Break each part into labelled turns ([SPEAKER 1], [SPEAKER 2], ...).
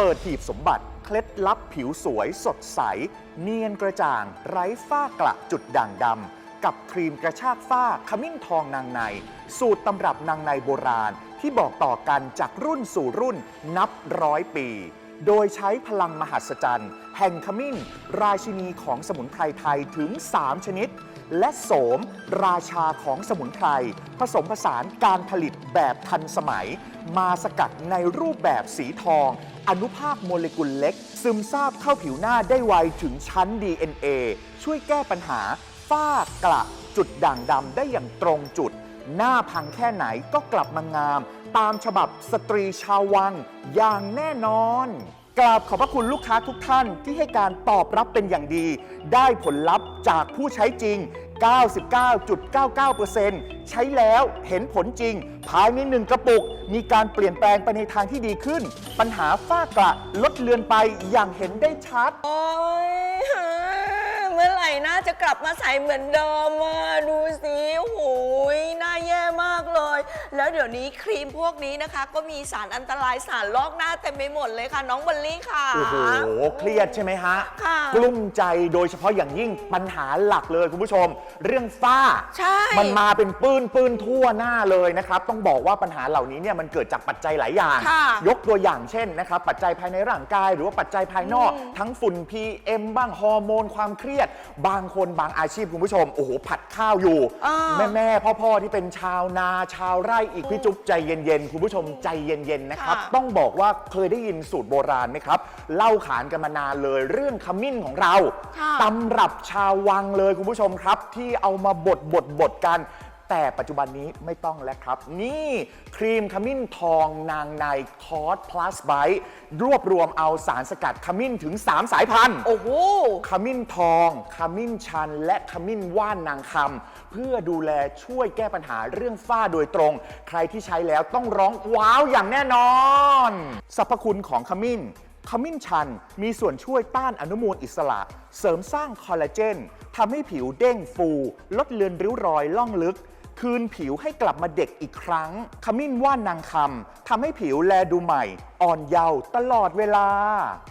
[SPEAKER 1] เปิดหีบสมบัติ เคล็ดลับผิวสวยสดใส เนียนกระจ่าง ไร้ฝ้ากระจุดด่างดำ กับครีมกระชากฝ้าขมิ้นทองนางใน สูตรตำรับนางในโบราณ ที่บอกต่อกันจากรุ่นสู่รุ่นนับร้อยปี โดยใช้พลังมหัศจรรย์ แห่งขมิ้น ราชินีของสมุนไพรไทยถึง 3 ชนิด และโสมราชาของสมุนไพรผสมผสานการผลิตแบบทันสมัย มาสกัดในรูปแบบสีทอง อนุภาคโมเลกุลเล็ก ซึมซาบเข้าผิวหน้าได้ไวถึงชั้น DNA ช่วยแก้ปัญหาฝ้ากระจุดด่างดำได้อย่างตรงจุด หน้าพังแค่ไหนก็กลับมางาม ตามฉบับสตรีชาววังอย่างแน่นอน กราบขอบพระคุณลูกค้าทุกท่านที่ให้การตอบรับเป็นอย่างดี ได้ผลลัพธ์จากผู้ใช้จริง 99.99%ใช้แล้วเห็นผลจริง ภายในหนึ่งกระปุก มีการเปลี่ยนแปลงไปในทางที่ดีขึ้น ปัญหาฝ้ากระลดเลือนไปอย่างเห็นได้ชัด
[SPEAKER 2] โอ้ย เมื่อไหร่น่าจะกลับมาใส่เหมือนเดิมอะดูสิโอ้โหยน่าแย่มากเลย แล้วเดี๋ยวนี้ครีมพวกนี้นะคะ ก็มีสารอันตรายสารลอกหน้าเต็มไปหมดเลยค่ะ น้องบอลลี่ค่ะ
[SPEAKER 1] โอ้โห เครียดใช่ไหมฮะ
[SPEAKER 2] ค่ะ
[SPEAKER 1] กลุ้มใจโดยเฉพาะอย่างยิ่งปัญหาหลักเลยคุณผู้ชม เรื่องฝ้า
[SPEAKER 2] ใช่
[SPEAKER 1] มันมาเป็นปื้นปื้นทั่วหน้าเลยนะครับ ต้องบอกว่าปัญหาเหล่านี้เนี่ยมันเกิดจากปัจจัยหลายอย่าง
[SPEAKER 2] ค่ะ
[SPEAKER 1] ยกตัวอย่างเช่นนะครับ ปัจจัยภายในร่างกาย หรือว่าปัจจัยภายนอก ทั้งฝุ่น PM บ้างฮอร์โมนความเครียดบางคนบางอาชีพคุณผู้ชม โอ้โห ผัดข้าวอยู่
[SPEAKER 2] อ่า
[SPEAKER 1] แม่แม่พ่อพ่อๆที่เป็นชาวนาชาวไร่อีกพี่จุ๊บใจเย็นๆ คุณผู้ชมใจเย็นๆนะครับ
[SPEAKER 2] ค่ะ
[SPEAKER 1] ต้องบอกว่าเคยได้ยินสูตรโบราณไหมครับ เล่าขานกันมานานเลย เรื่องขมิ้นของเรา
[SPEAKER 2] ค่ะ
[SPEAKER 1] ตำรับชาววังเลยคุณผู้ชมครับ ที่เอามาบดบดบดกัน แต่ปัจจุบันนี้ไม่ต้องแล้วครับ นี่ครีมขมิ้นทองนางในคอร์ส plus bite รวบรวมเอาสารสกัดขมิ้นถึง 3 สายพันธุ์
[SPEAKER 2] โอ้โห
[SPEAKER 1] ขมิ้นทอง ขมิ้นชัน และขมิ้นว่านนางคำเพื่อดูแลช่วยแก้ปัญหาเรื่องฝ้าโดยตรง ใครที่ใช้แล้วต้องร้องว้าวอย่างแน่นอน สรรพคุณของขมิ้นขมิ้นชันมีส่วนช่วยต้านอนุมูลอิสระ เสริมสร้างคอลลาเจนทำให้ผิวเด้งฟู ลดเลือนริ้วรอยล่องลึก คืนผิวให้กลับมาเด็กอีกครั้ง ขมิ้นว่านนางคำทำให้ผิวแลดูใหม่ อ่อนเยาว์ตลอดเวลา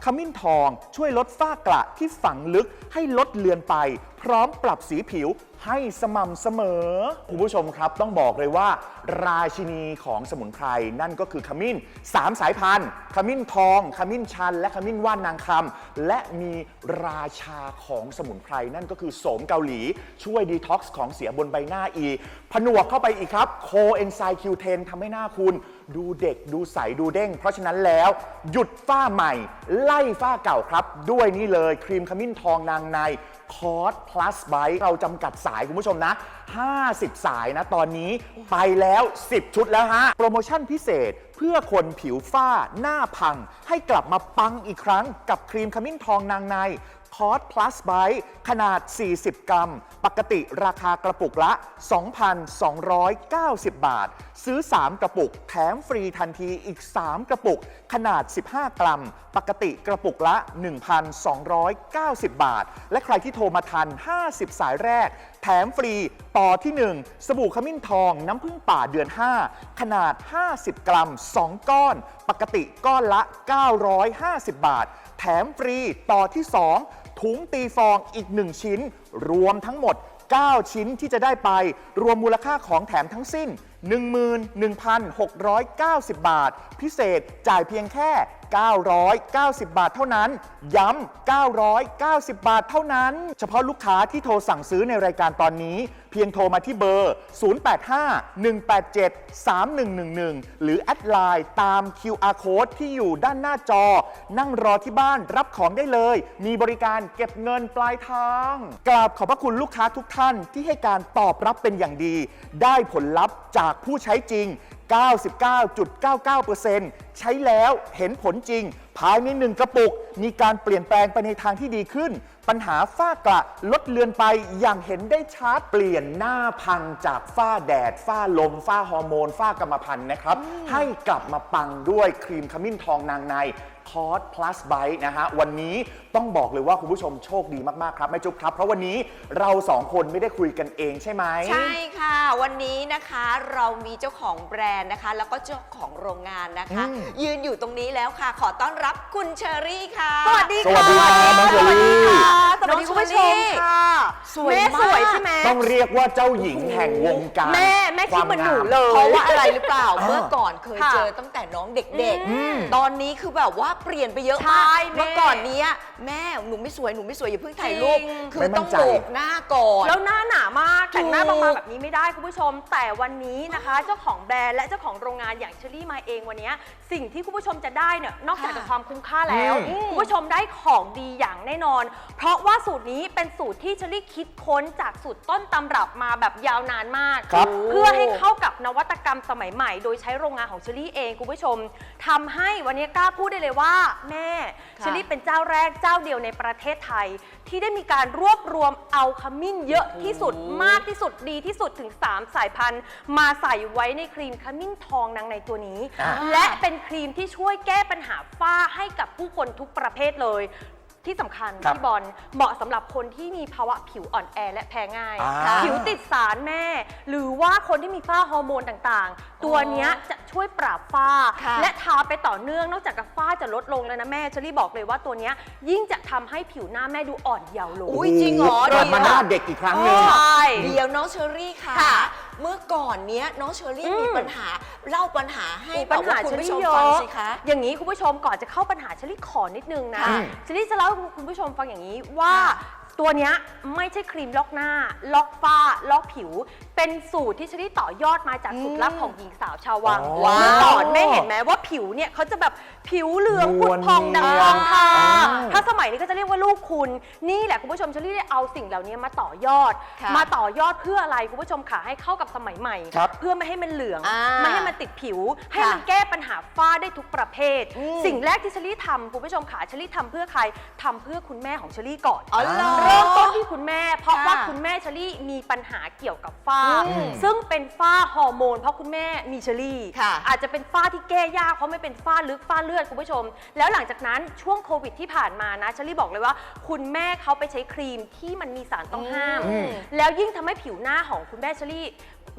[SPEAKER 1] ขมิ้นทองช่วยลดฝ้ากระที่ฝังลึกให้ลดเลือนไปพร้อมปรับสีผิวให้สม่ำเสมอ คุณผู้ชมครับต้องบอกเลยว่า ราชินีของสมุนไพรนั่นก็คือขมิ้น 3 สายพันธุ์ขมิ้นทอง ขมิ้นชัน และขมิ้นว่านนางคำและมีราชาของสมุนไพรนั่นก็คือโสมเกาหลี ช่วยดีท็อกซ์ของเสียบนใบหน้าอี ผนวกเข้าไปอีกครับโคเอนไซคิวเทนทำให้หน้าคุณ ดูเด็กดูใสดูเด้ง เพราะฉะนั้นแล้วหยุดฝ้าใหม่ ไล่ฝ้าเก่าครับ ด้วยนี่เลยครีมขมิ้นทองนางในคอร์ส plus bite เราจำกัดสายคุณผู้ชมนะ 50 สายนะ ตอนนี้ไปแล้ว 10 ชุดแล้วฮะ โปรโมชั่นพิเศษเพื่อคนผิวฝ้าหน้าพัง ให้กลับมาปังอีกครั้งกับครีมขมิ้นทองนางใน คอร์ส plus bite ขนาด 40 กรัม ปกติราคากระปุกละ 2,290 บาท ซื้อ 3 กระปุก แถมฟรีทันทีอีก 3 กระปุก ขนาด 15 กรัม ปกติกระปุกละ 1,290 บาท และใครที่โทรมาทัน 50 สายแรก แถมฟรีต่อที่ 1 สบู่ขมิ้นทองน้ำผึ้งป่าเดือน 5 ขนาด 50 กรัม 2 ก้อน ปกติก้อนละ 950 บาท แถมฟรีต่อที่ 2 ถุงตีฟองอีก 1 ชิ้น รวมทั้งหมด 9 ชิ้นที่จะได้ไป รวมมูลค่าของแถมทั้งสิ้น 11,690 บาท พิเศษจ่ายเพียงแค่990 บาทเท่านั้น ย้ำ 990 บาทเท่านั้น เฉพาะลูกค้าที่โทรสั่งซื้อในรายการตอนนี้ เพียงโทรมาที่เบอร์ 085-187-3111 หรือแอดไลน์ตาม QR code ที่อยู่ด้านหน้าจอ นั่งรอที่บ้านรับของได้เลย มีบริการเก็บเงินปลายทางกราบขอบพระคุณลูกค้าทุกท่านที่ให้การตอบรับเป็นอย่างดี ได้ผลลัพธ์จากผู้ใช้จริง 99.99%ใช้แล้วเห็นผลจริง ภายในหนึ่งกระปุก มีการเปลี่ยนแปลงไปในทางที่ดีขึ้น ปัญหาฝ้ากระลดเลือนไปอย่างเห็นได้ชัดเปลี่ยนหน้าพังจากฝ้าแดด ฝ้าลม ฝ้าฮอร์โมน ฝ้ากรรมพันธุ์นะครับ ให้กลับมาปังด้วยครีมขมิ้นทองนางในคอร์ส plus bite นะฮะ วันนี้ต้องบอกเลยว่าคุณผู้ชมโชคดีมาก ๆ ครับแม่จุ๊บครับ เพราะวันนี้เราสองคนไม่ได้คุยกันเองใช่ไหม
[SPEAKER 2] ใช่ค่ะ วันนี้นะคะเรามีเจ้าของแบรนด์นะคะ แล้วก็เจ้าของโรงงานนะคะ
[SPEAKER 1] อืม
[SPEAKER 2] ยืนอยู่ตรงนี้แล้วค่ะ ขอต้อนรับคุณเชอรี่ค่ะ
[SPEAKER 3] สวัสดี
[SPEAKER 1] สวัสดีครับน้องเชอรี่
[SPEAKER 3] สวัสดีคุณผู้ชมค่ะ
[SPEAKER 2] สวย
[SPEAKER 3] แม่
[SPEAKER 2] มาก
[SPEAKER 3] สวยใช่ไหม
[SPEAKER 1] ต้องเรียกว่าเจ้าหญิงแห่งวงการ
[SPEAKER 3] แม่แม่คิดเหมือนหนูเลย
[SPEAKER 2] เพราะว่าอะไรหรือเปล่า
[SPEAKER 1] อ่า
[SPEAKER 2] เมื่อก่อนเคย
[SPEAKER 3] ค่ะ
[SPEAKER 2] เจอตั้งแต่น้องเด็ก
[SPEAKER 3] อืม
[SPEAKER 2] ๆ ตอนนี้คือแบบว่าเปลี่ยนไปเยอะ
[SPEAKER 3] ใช่
[SPEAKER 2] มาก
[SPEAKER 3] แม่
[SPEAKER 2] เมื่อก่อนเนี้ยแม่หนูไม่สวยหนูไม่สวยอย่าเพิ่งถ่ายรูป
[SPEAKER 3] จริง
[SPEAKER 2] คือ
[SPEAKER 1] ไม่มั่
[SPEAKER 2] ต้อนง
[SPEAKER 1] ใจ
[SPEAKER 2] โบกหน้าก่อน
[SPEAKER 3] แล้วหน้าหนามากแต่งหน้า
[SPEAKER 2] ถูก
[SPEAKER 3] บางๆแบบนี้ไม่ได้คุณผู้ชม แต่วันนี้นะคะ เจ้าของแบรนด์และเจ้าของโรงงานอย่างเชอรี่มาเองวันนี้ สิ่งที่คุณผู้ชมจะได้เนี่ยนอกจาก
[SPEAKER 2] ค่ะ
[SPEAKER 3] จะความคุ้มค่าแล้ว
[SPEAKER 1] อืม
[SPEAKER 3] คุณผู้ชมได้ของดีอย่างแน่นอน เพราะว่าสูตรนี้เป็นสูตรที่เชอรี่คิดค้นจากสูตรต้นตำรับมาแบบยาวนานมาก
[SPEAKER 1] ครับ
[SPEAKER 3] เพื่อให้เข้ากับนวัตกรรมสมัยใหม่ โดยใช้โรงงานของเชอรี่เองคุณผู้ชมทำให้วันนี้กล้าพูดได้เลยว่า แม่
[SPEAKER 2] ค่ะ
[SPEAKER 3] เชอรี่เป็นเจ้าแรกเจ้าเดียวในประเทศไทย ที่ได้มีการรวบรวมเอาขมิ้นเยอะที่สุดมากที่สุดดีที่สุดถึง 3 สายพันธุ์ มาใส่ไว้ในครีมขมิ้นทองนางในตัวนี้
[SPEAKER 1] อ่า
[SPEAKER 3] และเป็นครีมที่ช่วยแก้ปัญหาฝ้าให้กับผู้คนทุกประเภทเลย ที่สำคัญ
[SPEAKER 1] ครับ
[SPEAKER 3] พี่บอลเหมาะสำหรับคนที่มีภาวะผิวอ่อนแอและแพ้ง่าย
[SPEAKER 1] อ่า
[SPEAKER 3] ผิวติดสารแม่ หรือว่าคนที่มีฝ้าฮอร์โมนต่างๆ ตัวเนี้ยจะช่วยปราบฝ้า
[SPEAKER 2] ค่ะ
[SPEAKER 3] และทาไปต่อเนื่องนอกจากกับฝ้าจะลดลงแล้วนะแม่เชอรี่บอกเลยว่าตัวเนี้ยยิ่งจะทำให้ผิวหน้าแม่ดูอ่อนเยาว์ลง
[SPEAKER 2] อุ๊ย จริงเหรอ
[SPEAKER 1] กลับมา
[SPEAKER 2] ดี
[SPEAKER 1] หน้า
[SPEAKER 2] อะ
[SPEAKER 1] เด็กอีกครั้งหนึ่ง
[SPEAKER 3] ใช่
[SPEAKER 2] เดี๋ยวน้องเชอรี่ค่ะ
[SPEAKER 3] ค่ะ
[SPEAKER 2] เมื่อก่อนเนี้ยน้องเชอรี่
[SPEAKER 3] อืม
[SPEAKER 2] มีปัญหาเล่าปัญหาให้
[SPEAKER 3] มี
[SPEAKER 2] แบ
[SPEAKER 3] ปัญ
[SPEAKER 2] บว่า
[SPEAKER 3] หา
[SPEAKER 2] คุณ
[SPEAKER 3] เชอ
[SPEAKER 2] ผู้ช
[SPEAKER 3] รี่
[SPEAKER 2] ม
[SPEAKER 3] เย
[SPEAKER 2] ฟัง
[SPEAKER 3] อะ
[SPEAKER 2] สิคะ
[SPEAKER 3] อย่างนี้คุณผู้ชมก่อนจะเข้าปัญหาเชอรี่ขอนิดนึงนะ
[SPEAKER 2] ค่ะ
[SPEAKER 3] เชอรี่จะเล่าให้คุณผู้ชมฟังอย่างนี้ว่าตัวเนี้ยไม่ใช่ครีมล็อกหน้า ล็อกฝ้า ล็อกผิว เป็นสูตรที่เชอรี่ต่อยอดมาจากสูตรลับของหญิงสาวชาววัง
[SPEAKER 1] อ๋อ
[SPEAKER 3] เมื่อก่อนแม่เห็นไหมว่าผิวเนี่ยเขาจะแบบผิวเหลืองพุดพองดัง
[SPEAKER 1] นวล
[SPEAKER 3] ทองทา
[SPEAKER 1] อ๋อ
[SPEAKER 3] ถ้าสมัยนี้ก็จะเรียกว่าลูกคุณนี่แหละคุณผู้ชมเชอรี่ได้เอาสิ่งเหล่านี้มาต่อยอด
[SPEAKER 2] ค่ะ
[SPEAKER 3] มาต่อยอดเพื่ออะไรคุณผู้ชมค่ะให้เข้ากับสมัยใหม่
[SPEAKER 1] ครับ
[SPEAKER 3] เพื่อไม่ให้มันเหลือง
[SPEAKER 2] อ่า
[SPEAKER 3] ไม่ให้มันติดผิว ให้
[SPEAKER 2] ค่ะ
[SPEAKER 3] มันแก้ปัญหาฝ้าได้ทุกประเภท
[SPEAKER 2] อืม
[SPEAKER 3] สิ่งแรกที่เชอรี่ทำคุณผู้ชมค่ะเชอรี่ทำเพื่อใครทำเพื่อคุณแม่ของเชอรี่ก่อน
[SPEAKER 2] อ๋อเหรอ
[SPEAKER 3] เริ่มต้นที่คุณแม่ เพราะ
[SPEAKER 2] ค่ะ
[SPEAKER 3] ว่าคุณแม่เชอรี่มีปัญหาเกี่ยวกับฝ้า
[SPEAKER 2] อืม
[SPEAKER 3] ซึ่งเป็นฝ้าฮอร์โมน เพราะคุณแม่มีเชอรี่
[SPEAKER 2] ค่ะ
[SPEAKER 3] อาจจะเป็นฝ้าที่แก้ยากเพราะไม่เป็นฝ้าลึกฝ้าเลือดคุณผู้ชม แล้วหลังจากนั้นช่วงโควิดที่ผ่านมานะเชอรี่บอกเลยว่า คุณแม่เขาไปใช้ครีมที่มันมีสารต้องห้าม
[SPEAKER 1] อืม
[SPEAKER 3] แล้วยิ่งทำให้ผิวหน้าของคุณแม่เชอรี่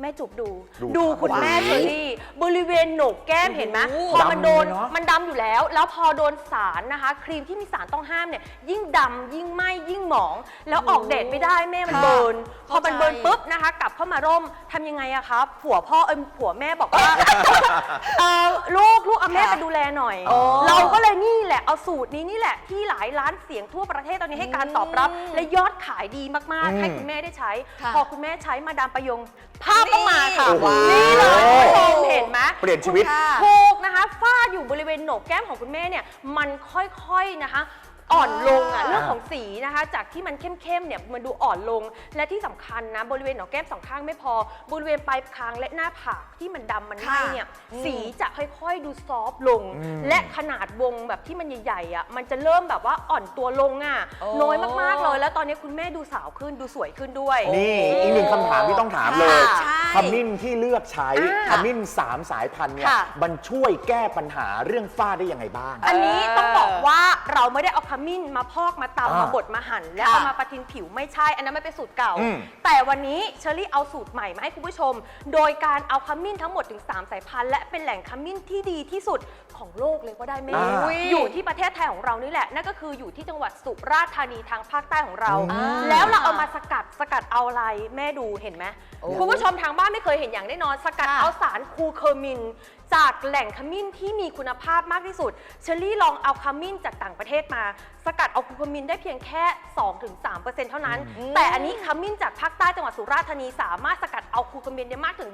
[SPEAKER 3] แม่จุบดู
[SPEAKER 1] ดู
[SPEAKER 3] ดู
[SPEAKER 1] ครับ
[SPEAKER 3] คุณแม่
[SPEAKER 1] ว้าย
[SPEAKER 3] เชอรี่บริเวณโหนกแก้มเห็นไหม
[SPEAKER 2] โอ้โห
[SPEAKER 3] พอมันโดน
[SPEAKER 1] ดำเลยเนอะ
[SPEAKER 3] มันดำอยู่แล้ว แล้วพอโดนสารนะคะ ครีมที่มีสารต้องห้ามเนี่ยยิ่งดำยิ่งไหม้ยิ่งหมอง แล้วออกแดดไม่ได้แม่มัน
[SPEAKER 2] ค่ะ
[SPEAKER 3] เบิร์นพอมัน
[SPEAKER 2] เข้าใจ
[SPEAKER 3] เบิร์นปุ๊บนะคะ กลับเข้ามาร่มทำยังไงอะครับผัวพ่อเออผัวแม่บอกว่า เออลูกลูกเอาแม่
[SPEAKER 2] ค่ะ
[SPEAKER 3] ไปดูแลหน่อย
[SPEAKER 2] อ๋อ
[SPEAKER 3] เราก็เลยนี่แหละเอาสูตรนี้นี่แหละที่หลายล้านเสียงทั่วประเทศตอนนี้ให้การตอบรับ
[SPEAKER 2] อืม
[SPEAKER 3] และยอดขายดีมาก
[SPEAKER 1] อืม
[SPEAKER 3] ๆให้คุณแม่ได้ใช้
[SPEAKER 2] ค่ะ
[SPEAKER 3] พอคุณแม่ใช้มาดามประยงภาพต้องมาค่ะ
[SPEAKER 1] โอ้โห
[SPEAKER 3] นี่เลยคุณผู้ชมเห็นไหม
[SPEAKER 1] เปลี่ยนชีวิต
[SPEAKER 2] ค่ะ
[SPEAKER 3] ถูกนะคะฝ้าอยู่บริเวณโหนกแก้มของคุณแม่เนี่ยมันค่อยๆนะคะ อ่อนลงอะ
[SPEAKER 2] อ่า
[SPEAKER 3] เรื่องของสีนะคะ จากที่มันเข้มๆเนี่ยมันดูอ่อนลง และที่สำคัญนะบริเวณโหนกแก้มสองข้างไม่พอบริเวณปลายคางและหน้าผากที่มันดำมันไหม้เนี่ย
[SPEAKER 2] อืม
[SPEAKER 3] สีจะค่อยๆดูซอฟต์ลง
[SPEAKER 1] อืม
[SPEAKER 3] และขนาดวงแบบที่มันใหญ่ๆอะมันจะเริ่มแบบว่าอ่อนตัวลงอะ
[SPEAKER 2] โอ้
[SPEAKER 3] น้อยมากๆเลย แล้วตอนนี้คุณแม่ดูสาวขึ้นดูสวยขึ้นด้วย
[SPEAKER 1] นี่อีกหนึ่งคำถามที่ต้องถามเลย
[SPEAKER 2] ใช่
[SPEAKER 1] ขมิ้นที่เลือกใช้
[SPEAKER 3] อ่า
[SPEAKER 1] ขมิ้นสามสายพันธุ์เนี่ย
[SPEAKER 3] ค่ะ
[SPEAKER 1] มันช่วยแก้ปัญหาเรื่องฝ้าได้ยังไงบ้าง
[SPEAKER 3] อันนี้ต้องบอกว่าเราไม่ได้เอาขมิ้นมาพอกมาตำ
[SPEAKER 1] อ่าม
[SPEAKER 3] มาบดมาหั่นแล้ว
[SPEAKER 2] ค่ะ
[SPEAKER 3] เอามาประทินผิวไม่ใช่ อันนั้นไม่เป็นสูตรเก่า
[SPEAKER 1] อืม
[SPEAKER 3] แต่วันนี้เชอรี่เอาสูตรใหม่มาให้คุณผู้ชม โดยการเอาขมิ้นทั้งหมดถึง 3 สายพันธุ์และเป็นแหล่งขมิ้นที่ดีที่สุดของโลกเลยก็ได้แม่
[SPEAKER 1] อ่า
[SPEAKER 3] อยู่ที่ประเทศไทยของเรานี่แหละนั่นก็คืออยู่ที่จังหวัดสุราษฎร์ธานีทางภาคใต้ของเรา
[SPEAKER 1] อ่า
[SPEAKER 3] แล้วเราเอามาสกัดสกัดเอาอะไรแม่ดูเห็นไหม
[SPEAKER 2] โอ้
[SPEAKER 3] คุณผู้ชมทางบ้านไม่เคยเห็นอย่างแน่นอน สกัด
[SPEAKER 2] ค่ะ
[SPEAKER 3] เอาสารคูเคอร์มิน จากแหล่งขมิ้นที่มีคุณภาพมากที่สุดเชอรี่ลองเอาขมิ้นจากต่างประเทศมาสกัดเอาคูเคอร์มินได้เพียงแค่ 2-3%เท่านั้น
[SPEAKER 2] อืม
[SPEAKER 3] แต่อันนี้ขมิ้นจากภาคใต้จังหวัดสุราษฎร์ธานีสามารถสกัดเอาคูเคอร์มินได้มากถึง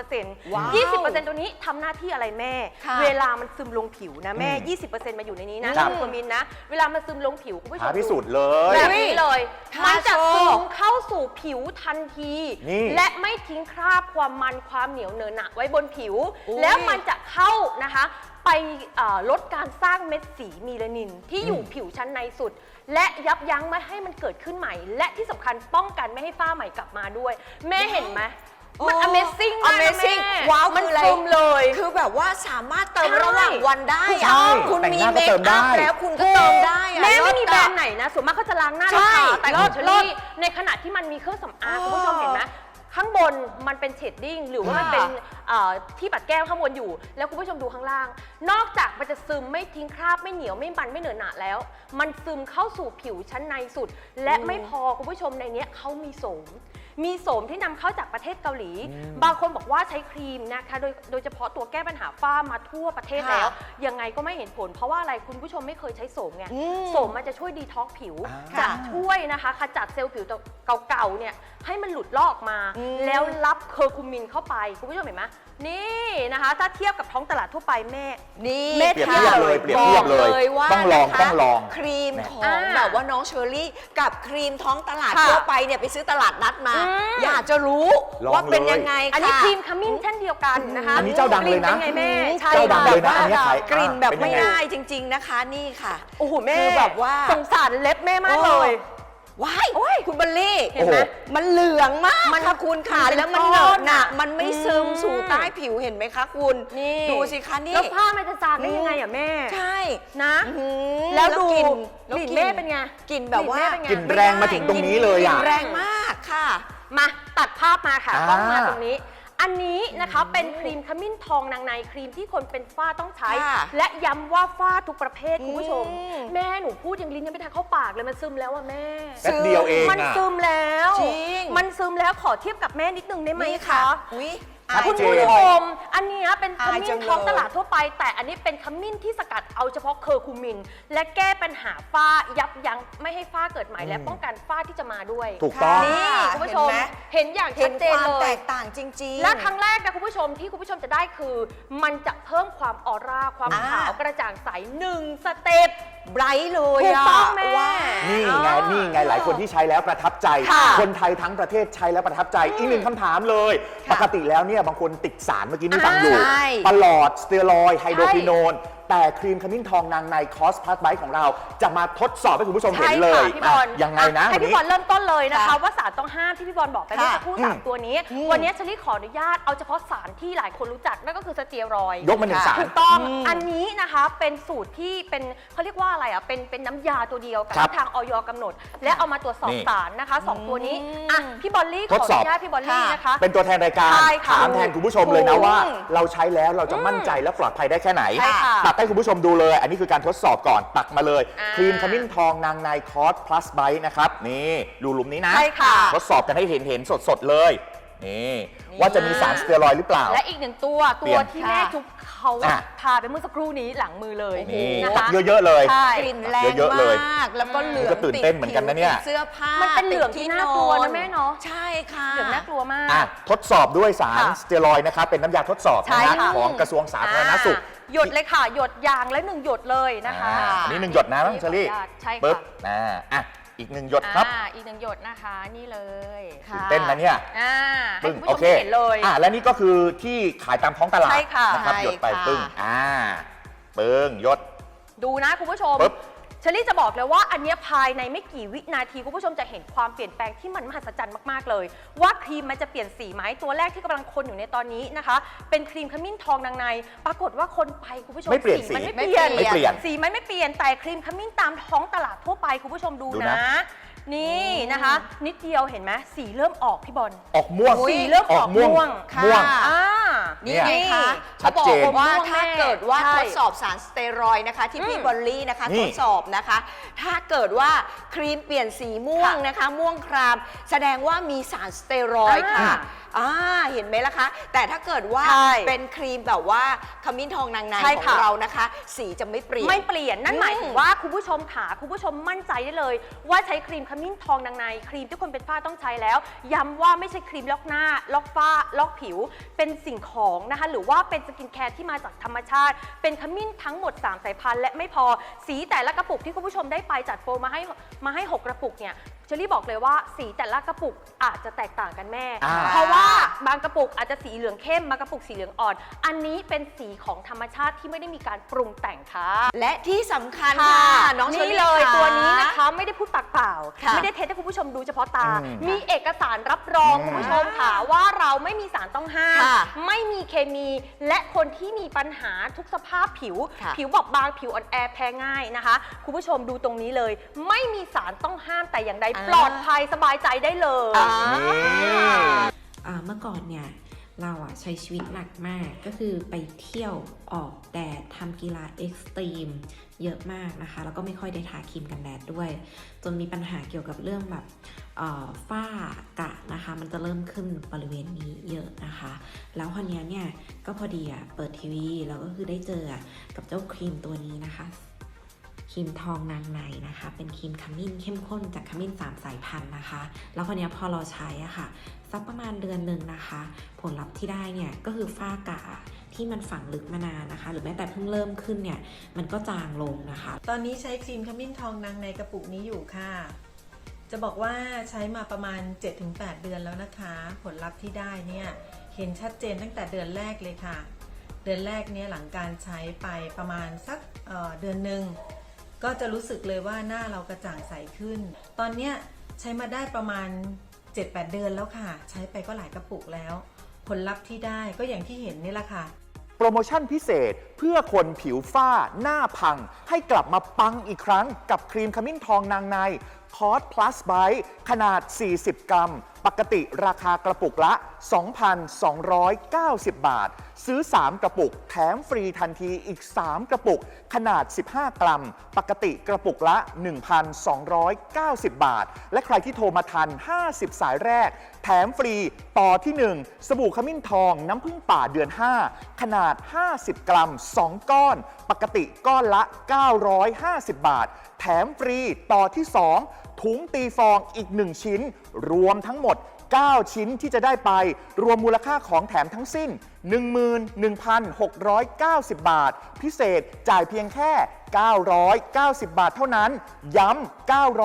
[SPEAKER 3] 20%
[SPEAKER 2] ว้าว
[SPEAKER 3] 20%ตัวนี้ทำหน้าที่อะไรแม่
[SPEAKER 2] ค่ะ
[SPEAKER 3] เวลามันซึมลงผิวนะแม่
[SPEAKER 1] อืม
[SPEAKER 3] 20%มาอยู่ในนี้นะครับคูเคอร์มินนะ เวลามันซึมลงผิวคุณผู้ชม
[SPEAKER 1] หาพิ
[SPEAKER 3] ดู
[SPEAKER 1] สูจน์เลย
[SPEAKER 3] แบบนี้เลย
[SPEAKER 2] ค่ะ
[SPEAKER 3] มันจะ
[SPEAKER 2] โชว์
[SPEAKER 3] ซึมเข้าสู่ผิวทันที
[SPEAKER 1] นี่
[SPEAKER 3] และไม่ทิ้งคราบความมันความเหนียวเนอะหนะไว้บนผิว
[SPEAKER 2] อุ๊ย
[SPEAKER 3] แล้วมันจะเข้านะคะ ไปเอ่อลดการสร้างเม็ดสีมีลานิน ที่อยู่ผิวชั้นในสุด และยับยั้งไม่ให้มันเกิดขึ้นใหม่ และที่สำคัญป้องกันไม่ให้ฝ้าใหม่กลับมาด้วย แม่เห็นไหมมัน
[SPEAKER 2] โอ้
[SPEAKER 3] Amazing มากนะ
[SPEAKER 2] Amazing
[SPEAKER 3] แม่
[SPEAKER 2] ว้าว
[SPEAKER 3] มัน
[SPEAKER 2] คืออะไร
[SPEAKER 3] ซึมเลย
[SPEAKER 2] คือแบบว่าสามารถเติม
[SPEAKER 3] ใช่
[SPEAKER 2] ระหว่างวันได้
[SPEAKER 1] ใช่
[SPEAKER 2] อะคุณ
[SPEAKER 1] แต่ง
[SPEAKER 2] มี
[SPEAKER 1] หน้าก็
[SPEAKER 2] เมค
[SPEAKER 1] เติมได้
[SPEAKER 2] อัพแล้วคุณก็เติมได้อะ
[SPEAKER 3] แม่ไม่
[SPEAKER 2] เลิศ
[SPEAKER 3] มีแบรน
[SPEAKER 2] อะ
[SPEAKER 3] ด์ไหนนะส่วนมากเขาจะล้างหน้า
[SPEAKER 2] ใช่
[SPEAKER 3] ล้างตาแต่
[SPEAKER 2] เลิ
[SPEAKER 3] ของ
[SPEAKER 2] ศ
[SPEAKER 3] เชอ
[SPEAKER 2] เลิศ
[SPEAKER 3] รี่ในขณะที่มันมีเครื่องสำอาง
[SPEAKER 2] อ๋อ
[SPEAKER 3] คุณผู้ชมเห็นไหม ขข้างบนมันเป็นเชดดิ้งหรือว่ามันเป็นเอ่อที่ปัดแก้มข้างบนอยู่ แล้วคุณผู้ชมดูข้างล่าง นอกจากมันจะซึมไม่ทิ้งคราบไม่เหนียวไม่มันไม่เหนอะหนะแล้ว มันซึมเข้าสู่ผิวชั้นในสุด และไม่พอคุณผู้ชมในเนี้ยเขามีโสม มีโสมที่นำเข้าจากประเทศเกาหลี บางคนบอกว่าใช้ครีมนะคะโดยโดยเฉพาะตัวแก้ปัญหาฝ้ามาทั่วประเทศ
[SPEAKER 2] ค่ะ
[SPEAKER 3] แล้ว ยังไงก็ไม่เห็นผล เพราะว่าอะไรคุณผู้ชมไม่เคยใช้โสมไง
[SPEAKER 2] อืม
[SPEAKER 3] โสมมันจะช่วยดีท็อกซ์ผิว
[SPEAKER 1] อ่า
[SPEAKER 3] จะช่วยนะคะขจัดเซลล์ผิวเก่าๆเนี่ยให้มันหลุดลอกออกมา
[SPEAKER 2] อืม
[SPEAKER 3] แล้วรับเคอร์คูมินเข้าไปคุณผู้ชมเห็นไหม นี่นะคะ ถ้าเทียบกับท้องตลาดทั่วไปแม่
[SPEAKER 2] นี่
[SPEAKER 3] เม็ด
[SPEAKER 1] เปรียบเทียบเลยเปรียบเทียบเลย
[SPEAKER 2] บอกว่า
[SPEAKER 1] ต้องลอง
[SPEAKER 2] นะคะ
[SPEAKER 1] ต้องลอง
[SPEAKER 2] ครีมของ
[SPEAKER 3] อ่า
[SPEAKER 2] แบบว่าน้องเชอรี่ กับครีมท้องตลาด
[SPEAKER 3] ค่ะ
[SPEAKER 2] ทั่วไปเนี่ยไปซื้อตลาดนัดมา
[SPEAKER 3] อืม
[SPEAKER 2] อยากจะรู้
[SPEAKER 1] ลอง
[SPEAKER 2] ว่าเป็น
[SPEAKER 1] เลย
[SPEAKER 2] ยังไง
[SPEAKER 3] อันนี้ะ ครีมขมิ้นเช่นเดียวกันนะคะ
[SPEAKER 1] อันนี้เจ้าดังเลยนะ
[SPEAKER 3] กป็นไงแม่ใช่
[SPEAKER 1] เจ้าดังเลยนะ
[SPEAKER 3] ค่ะ
[SPEAKER 1] อันเนี้ยขาย
[SPEAKER 2] กลิ่นแบบ
[SPEAKER 1] เป็นยั
[SPEAKER 2] ไม่
[SPEAKER 1] งไง
[SPEAKER 2] ได้จริง ๆนะคะนี่ค่ะ
[SPEAKER 3] โอ้โหแม่
[SPEAKER 2] คือแบบว่า
[SPEAKER 3] สงสารเล็บแม่มากเลย
[SPEAKER 2] ว้ายคุณบัลลี่
[SPEAKER 3] เห็นไหม
[SPEAKER 1] โอ้
[SPEAKER 2] มันเหลืองมาก
[SPEAKER 3] มัน
[SPEAKER 2] ค่ะคุณค่ะ
[SPEAKER 3] มันเป็น
[SPEAKER 2] แล้วมัน
[SPEAKER 3] ก้
[SPEAKER 2] เหน
[SPEAKER 3] อ
[SPEAKER 2] อะ
[SPEAKER 3] น
[SPEAKER 2] หนะ
[SPEAKER 3] อะ
[SPEAKER 2] มันไม่ซึม
[SPEAKER 3] อืม
[SPEAKER 2] สู่ใต้ผิวเห็นไหมคะคุณ
[SPEAKER 3] นี่
[SPEAKER 2] ดูสิคะนี่
[SPEAKER 3] แล้วผ้ามันจะจางได้ยังไงอะแม่
[SPEAKER 2] ใช่
[SPEAKER 3] นะ
[SPEAKER 2] อื้อหือ
[SPEAKER 3] แล้วดู
[SPEAKER 2] กลิ่น
[SPEAKER 3] กลิ่นแม่เป็นไง
[SPEAKER 2] กลิ่นแบบว่า
[SPEAKER 3] กลิ่นแม่เป็นไง
[SPEAKER 1] กลิ่นแรงมาถึงตรงนี้เลยอะ
[SPEAKER 2] กลิ่นแรงมากค่ะ
[SPEAKER 3] มาตัดภาพมาค่ะ
[SPEAKER 1] อ่า
[SPEAKER 3] ต้องมาตรงนี้ อันนี้นะคะเป็นครีมขมิ้นทองนางในครีมที่คนเป็นฝ้าต้องใช้
[SPEAKER 2] ค่ะ
[SPEAKER 3] และย้ำว่าฝ้าทุกประเภทคุณผู้ชม
[SPEAKER 2] อืม
[SPEAKER 3] แม่หนูพูดยังลิ้นยังไม่ทันเข้าปากเลยมันซึมแล้วอะแม่
[SPEAKER 1] แป๊บเดียวเอง
[SPEAKER 3] มัน
[SPEAKER 1] อะ
[SPEAKER 3] ซึมแล้ว
[SPEAKER 2] จริง
[SPEAKER 3] มันซึมแล้วขอเทียบกับแม่นิดนึงได้ไหม
[SPEAKER 2] นี่
[SPEAKER 3] คะ
[SPEAKER 2] อุ้ย
[SPEAKER 1] ชัด
[SPEAKER 3] คุณ
[SPEAKER 1] เจ
[SPEAKER 3] ผู้
[SPEAKER 1] น
[SPEAKER 3] ชมอันเนี้ยเป็นข
[SPEAKER 2] อาย
[SPEAKER 3] มิ้
[SPEAKER 2] จั
[SPEAKER 3] น
[SPEAKER 2] ง
[SPEAKER 3] ท้อง
[SPEAKER 2] เลย
[SPEAKER 3] ตลาดทั่วไป แต่อันนี้เป็นขมิ้นที่สกัดเอาเฉพาะเคอร์คูมิน และแก้ปัญหาฝ้ายับยั้งไม่ให้ฝ้าเกิดใหม่และป้องกันฝ้าที่จะมาด้วย
[SPEAKER 1] ถูกต้อง
[SPEAKER 3] นี่คุณผู้ชม
[SPEAKER 2] เห็นไหม
[SPEAKER 3] เห็นอย่าง
[SPEAKER 2] เห็
[SPEAKER 3] ชั
[SPEAKER 2] น
[SPEAKER 3] ดเจ
[SPEAKER 2] คนวาม
[SPEAKER 3] เล
[SPEAKER 2] แต
[SPEAKER 3] ย
[SPEAKER 2] กต่างจริงๆ
[SPEAKER 3] และครั้งแรกนะคุณผู้ชมที่คุณผู้ชมจะได้คือ มันจะเพิ่มความออร่าความ
[SPEAKER 2] อ่า
[SPEAKER 3] ขาวกระจ่างใสหนึ่งสเต็ป
[SPEAKER 2] ไบรท์เลย
[SPEAKER 3] ถูก
[SPEAKER 2] อะ
[SPEAKER 3] ต้องแม่
[SPEAKER 2] ว้า
[SPEAKER 1] นี่ ไง
[SPEAKER 3] อ๋อ
[SPEAKER 1] นี่ไง หลายคนที่ใช้แล้วประทับใจ
[SPEAKER 2] ค่ะ
[SPEAKER 1] คนไทยทั้งประเทศใช้แล้วประทับใจ อีกหนึ่งคำถามเลย
[SPEAKER 2] ค่ะ
[SPEAKER 1] ปกติแล้วเนี่ยบางคนติดสารเมื่อกี้นี่ฟังอยู่
[SPEAKER 2] ใช่
[SPEAKER 1] ปลอด สเตียรอยด์ไฮโดรควิโนน แต่ครีมขมิ้นทองนางในคอสพาสไบของเรา จะมาทดสอบให้คุณผู้ชมเห็น
[SPEAKER 3] ใช่
[SPEAKER 1] เล
[SPEAKER 3] ค่ะ
[SPEAKER 1] ย
[SPEAKER 3] พี่บอล
[SPEAKER 1] อะยังไงนะ
[SPEAKER 3] อ่ให้
[SPEAKER 1] วัน
[SPEAKER 3] พี่
[SPEAKER 1] นี้
[SPEAKER 3] บอลเริ่มต้นเลยนะคะ
[SPEAKER 2] ค่ะ
[SPEAKER 3] ว่าสารต้องห้ามที่พี่บอลบอกไปเมื่อสักครู่
[SPEAKER 1] อืม
[SPEAKER 3] สามตัวนี้
[SPEAKER 2] อืม
[SPEAKER 3] วันนี้ชลิขออนุญาตเอาเฉพาะสารที่หลายคนรู้จักนั่นก็คือสเตียรอยด์
[SPEAKER 1] ยกมาหนึ่ง
[SPEAKER 2] ค่ะ
[SPEAKER 1] สาร
[SPEAKER 3] ถูกต้อง
[SPEAKER 2] อืม
[SPEAKER 3] อันนี้นะคะเป็นสูตรที่เป็นเขาเรียกว่าอะไรอะเป็นเป็นน้ำยาตัวเดียวกับ
[SPEAKER 1] ครับ
[SPEAKER 3] ที่ทางออยกำหนด และเอามาตรวจสอบ
[SPEAKER 1] นี่
[SPEAKER 3] สารนะคะสองตัวนี้
[SPEAKER 2] อืม
[SPEAKER 3] อะพี่บอลลี่ข
[SPEAKER 1] ท
[SPEAKER 3] อ
[SPEAKER 1] ด
[SPEAKER 3] อ
[SPEAKER 1] สอบ
[SPEAKER 3] นุญาตพี่บอลลี่นะคะ
[SPEAKER 1] เป็นตัวแทนรายการ
[SPEAKER 3] ใช่ค่ะ
[SPEAKER 1] ถามแทนคุณผู้ชมเลยนะ
[SPEAKER 2] ถูก
[SPEAKER 1] ว่า เราใช้แล้วเราจะมั่นใจและปลอดภัยได้แค่ไหน
[SPEAKER 3] ใช่ค่ะ
[SPEAKER 1] ตักให้คุณผู้ชมดูเลย อันนี้คือการทดสอบก่อนตักมาเลย
[SPEAKER 3] อ่า
[SPEAKER 1] ครีมขมิ้นทองนางในคอส plus bite นะครับ นี่ดูหลุมนี้นะ
[SPEAKER 3] ใช่ค่ะ
[SPEAKER 1] ทดสอบกันให้เห็นเห็นสดๆเลยนี่ ว่าจะมีสารสเตียรอยด์หรือเปล่า
[SPEAKER 3] และอีกหนึ่งตัว
[SPEAKER 1] เป
[SPEAKER 3] ตั
[SPEAKER 1] ลี่
[SPEAKER 3] วย
[SPEAKER 1] น
[SPEAKER 3] ที่แม่
[SPEAKER 2] ค่ะ
[SPEAKER 3] จุ๊บเขา
[SPEAKER 1] อะ
[SPEAKER 3] ทาไปเมื่อสักครู่นี้หลังมือเลย
[SPEAKER 1] นี่
[SPEAKER 3] นะคะ
[SPEAKER 1] เยอะๆเลย
[SPEAKER 3] ใช่
[SPEAKER 2] กลิ่นแรง
[SPEAKER 1] เยอะๆเลย
[SPEAKER 2] มาก แล้วก็เหลือง
[SPEAKER 1] ก็ตื่นเต้นเหมือนกันนะเนี่ย
[SPEAKER 2] ติดเสื้อผ้า
[SPEAKER 3] มันเป็นเหลือง
[SPEAKER 2] ติด
[SPEAKER 3] ที่น่ากลัวนะแม่เนอะ
[SPEAKER 2] ใช่ค่ะ
[SPEAKER 3] เหลืองน่ากลัวมาก
[SPEAKER 1] อะทดสอบด้วยสาร
[SPEAKER 3] ค่ะ
[SPEAKER 1] สเตียรอยด์นะครับเป็นน้ำยาทดสอบ
[SPEAKER 3] ใช่
[SPEAKER 1] นะฮะ
[SPEAKER 3] ค่ะ
[SPEAKER 1] ของกระทรวงสาธารณสุข
[SPEAKER 3] อ่า หยดเลยค่ะ หยดยางและหนึ่งหยดเลยนะคะ
[SPEAKER 1] อ่าอันนี้หนึ่งหยดนะน้องเชอรี่
[SPEAKER 3] ขออนุญาตใช่ค่ะ
[SPEAKER 1] ปึ๊บอ่าอะอีกหนึ่งหยดครับ
[SPEAKER 3] อ่าอีกหนึ่งหยดนะคะนี่เลย
[SPEAKER 1] ตื่นเต้นนะเนี่ย
[SPEAKER 3] อ่าให้
[SPEAKER 1] ปึ้ง
[SPEAKER 3] คุณ
[SPEAKER 1] โอ
[SPEAKER 3] ผู้ชม
[SPEAKER 1] เค
[SPEAKER 3] เห็นเลย
[SPEAKER 1] อะและนี่ก็คือที่ขายตามท้องตลาด
[SPEAKER 3] ใช่ค่ะ
[SPEAKER 1] นะครับ
[SPEAKER 2] ใช่
[SPEAKER 1] หยดไป
[SPEAKER 2] ค่ะ
[SPEAKER 1] ปึ้งอ่าปึ้งหยด
[SPEAKER 3] ดูนะคุณผู้ชม
[SPEAKER 1] ปึ๊บ
[SPEAKER 3] เชลี่จะบอกเลยว่าอันเนี้ยภายในไม่กี่วินาทีคุณผู้ชมจะเห็นความเปลี่ยนแปลงที่มันมหัศจรรย์มากๆเลย ว่าครีมมันจะเปลี่ยนสีไหมตัวแรกที่กำลังคนอยู่ในตอนนี้นะคะ เป็นครีมขมิ้นทองนางใน ปรากฏว่าคนไปคุณผู้ชม
[SPEAKER 1] ไม่เปลี่ยน
[SPEAKER 3] มัน
[SPEAKER 1] สี
[SPEAKER 3] ไม่เปลี่ยน
[SPEAKER 1] ไม่เปลี่ยน
[SPEAKER 3] สีมันไม่เปลี่ยนแต่ครีมขมิ้นตามท้องตลาดทั่วไปคุณผู้ชมดู
[SPEAKER 1] ดู
[SPEAKER 3] นะ
[SPEAKER 1] นะ
[SPEAKER 3] นี่นะคะ นิดเดียวเห็นไหมสีเริ่มออกพี่บอล
[SPEAKER 1] ออกม่วง
[SPEAKER 3] สีเริ่มออกม่วง
[SPEAKER 2] ค่ะ
[SPEAKER 1] ม่วง
[SPEAKER 3] อ่า
[SPEAKER 2] นี่ไงคะ
[SPEAKER 1] ชั
[SPEAKER 2] เขา
[SPEAKER 1] ด
[SPEAKER 2] บอ
[SPEAKER 1] เจ
[SPEAKER 2] ก
[SPEAKER 1] น
[SPEAKER 2] ว่า
[SPEAKER 3] ม่วง
[SPEAKER 2] ถ้า
[SPEAKER 3] แม่
[SPEAKER 2] เกิดว่า
[SPEAKER 3] ใช่
[SPEAKER 2] ทดสอบสารสเตียรอยด์นะคะที่พี่
[SPEAKER 3] อืม
[SPEAKER 2] บอลลี่นะคะ
[SPEAKER 1] นี่
[SPEAKER 2] ทดสอบนะคะ ถ้าเกิดว่าครีมเปลี่ยนสีม่วง
[SPEAKER 3] ค่ะ
[SPEAKER 2] นะคะ ม่วงคราม แสดงว่ามีสารสเตียรอยด์ค่ะ
[SPEAKER 3] อ่า
[SPEAKER 2] อ่าเห็นไหมล่ะคะ แต่ถ้าเกิดว่า
[SPEAKER 3] ใช่
[SPEAKER 2] เป็นครีมแบบว่าขมิ้นทองนางใน
[SPEAKER 3] ใช่
[SPEAKER 2] ของ
[SPEAKER 3] ค่ะ
[SPEAKER 2] เรานะคะ สีจะไม่เปลี่ยน
[SPEAKER 3] ไม่เปลี่ยนนั่น
[SPEAKER 2] อืม
[SPEAKER 3] หมายถึงว่าคุณผู้ชมขาคุณผู้ชมมั่นใจได้เลย ว่าใช้ครีมขมิ้นทองนางในครีมที่คนเป็นฝ้าต้องใช้แล้ว ย้ำว่าไม่ใช่ครีมล็อกหน้า ล็อกฝ้า ล็อกผิว เป็นสิ่งของนะคะ หรือว่าเป็นสกินแคร์ที่มาจากธรรมชาติ เป็นขมิ้นทั้งหมด 3 สายพันธุ์และไม่พอสีแต่ละกระปุกที่คุณผู้ชมได้ไปจัดโปรมาให้มาให้ 6 กระปุกเนี่ย เชอรี่บอกเลยว่าสีแต่ละกระปุกอาจจะแตกต่างกันแม่
[SPEAKER 1] อ่า
[SPEAKER 3] เพราะว่าบางกระปุกอาจจะสีเหลืองเข้มบางกระปุกสีเหลืองอ่อน อันนี้เป็นสีของธรรมชาติที่ไม่ได้มีการปรุงแต่งค่ะ
[SPEAKER 2] และที่สำคัญ
[SPEAKER 3] ค่ะ
[SPEAKER 2] ค่ะน้องเชอ
[SPEAKER 3] นี่
[SPEAKER 2] รี่
[SPEAKER 3] เลย
[SPEAKER 2] ค่ะ
[SPEAKER 3] ตัวนี้นะคะไม่ได้พูดปากเปล่า
[SPEAKER 2] ค่ะ
[SPEAKER 3] ไม่ได้เทสให้คุณผู้ชมดูเฉพาะตา
[SPEAKER 1] อืม
[SPEAKER 3] มีเอกสารรับรอง
[SPEAKER 1] อืม
[SPEAKER 3] คุณผู้ชมค่ะว่าเราไม่มีสารต้องห้าม
[SPEAKER 2] ค่ะ
[SPEAKER 3] ไม่มีเคมีและคนที่มีปัญหาทุกสภาพผิว
[SPEAKER 2] ค่ะ
[SPEAKER 3] ผิวบอบบางผิวอ่อนแอแพ้ง่ายนะคะ คุณผู้ชมดูตรงนี้เลย ไม่มีสารต้องห้ามแต่อย่างใด
[SPEAKER 2] อ่า
[SPEAKER 3] ปลอดภัยสบายใจได้เลย
[SPEAKER 2] อ่า
[SPEAKER 1] นี่
[SPEAKER 4] อ่าเมื่อก่อนเนี่ยเราอะใช้ชีวิตหนักมากก็คือไปเที่ยวออกแดดทำกีฬาเอ็กซ์ตรีมเยอะมากนะคะ แล้วก็ไม่ค่อยได้ทาครีมกันแดดด้วย จนมีปัญหาเกี่ยวกับเรื่องแบบเอ่อฝ้ากระนะคะ มันจะเริ่มขึ้นบริเวณนี้เยอะนะคะ แล้วคราวเนี้ยเนี่ยก็พอดีอะเปิดทีวี แล้วก็คือได้เจอกับเจ้าครีมตัวนี้นะคะ ครีมทองนางในนะคะ เป็นครีมขมิ้นเข้มข้นจากขมิ้นสามสายพันธุ์นะคะ แล้วคนนี้พอเราใช้อะค่ะสักประมาณเดือนหนึ่งนะคะ ผลลัพธ์ที่ได้เนี่ยก็คือฝ้ากระที่มันฝังลึกมานานนะคะ หรือแม้แต่เพิ่งเริ่มขึ้นเนี่ยมันก็จางลงนะคะ
[SPEAKER 5] ตอนนี้ใช้ครีมขมิ้นทองนางในกระปุกนี้อยู่ค่ะ จะบอกว่าใช้มาประมาณ 7-8 เดือนแล้วนะคะ ผลลัพธ์ที่ได้เนี่ยเห็นชัดเจนตั้งแต่เดือนแรกเลยค่ะ เดือนแรกเนี่ยหลังการใช้ไปประมาณสักเเดือนหนึ่ง ก็จะรู้สึกเลยว่าหน้าเรากระจ่างใสขึ้น ตอนเนี้ยใช้มาได้ประมาณ 7-8 เดือนแล้วค่ะ ใช้ไปก็หลายกระปุกแล้ว ผลลัพธ์ที่ได้ก็อย่างที่เห็นนี่แหละค่ะ
[SPEAKER 1] โปรโมชั่นพิเศษเพื่อคนผิวฝ้าหน้าพัง ให้กลับมาปังอีกครั้งกับครีมขมิ้นทองนางในคอร์ส plus Bite ขนาด 40 กรัม ปกติราคากระปุกละ 2,290 บาท ซื้อ 3 กระปุก แถมฟรีทันทีอีก 3 กระปุก ขนาด 15 กรัม ปกติกระปุกละ 1,290 บาท และใครที่โทรมาทัน 50 สายแรก แถมฟรีต่อที่ 1 สบู่ขมิ้นทองน้ำผึ้งป่าเดือน 5 ขนาด 50 กรัม 2 ก้อน ปกติก้อนละ 950 บาท แถมฟรีต่อที่ 2 ถุงตีฟองอีก 1 ชิ้น รวมทั้งหมด 9 ชิ้นที่จะได้ไป รวมมูลค่าของแถมทั้งสิ้น 11,690 บาท พิเศษจ่ายเพียงแค่ 990 บาทเท่านั้น ย้ำ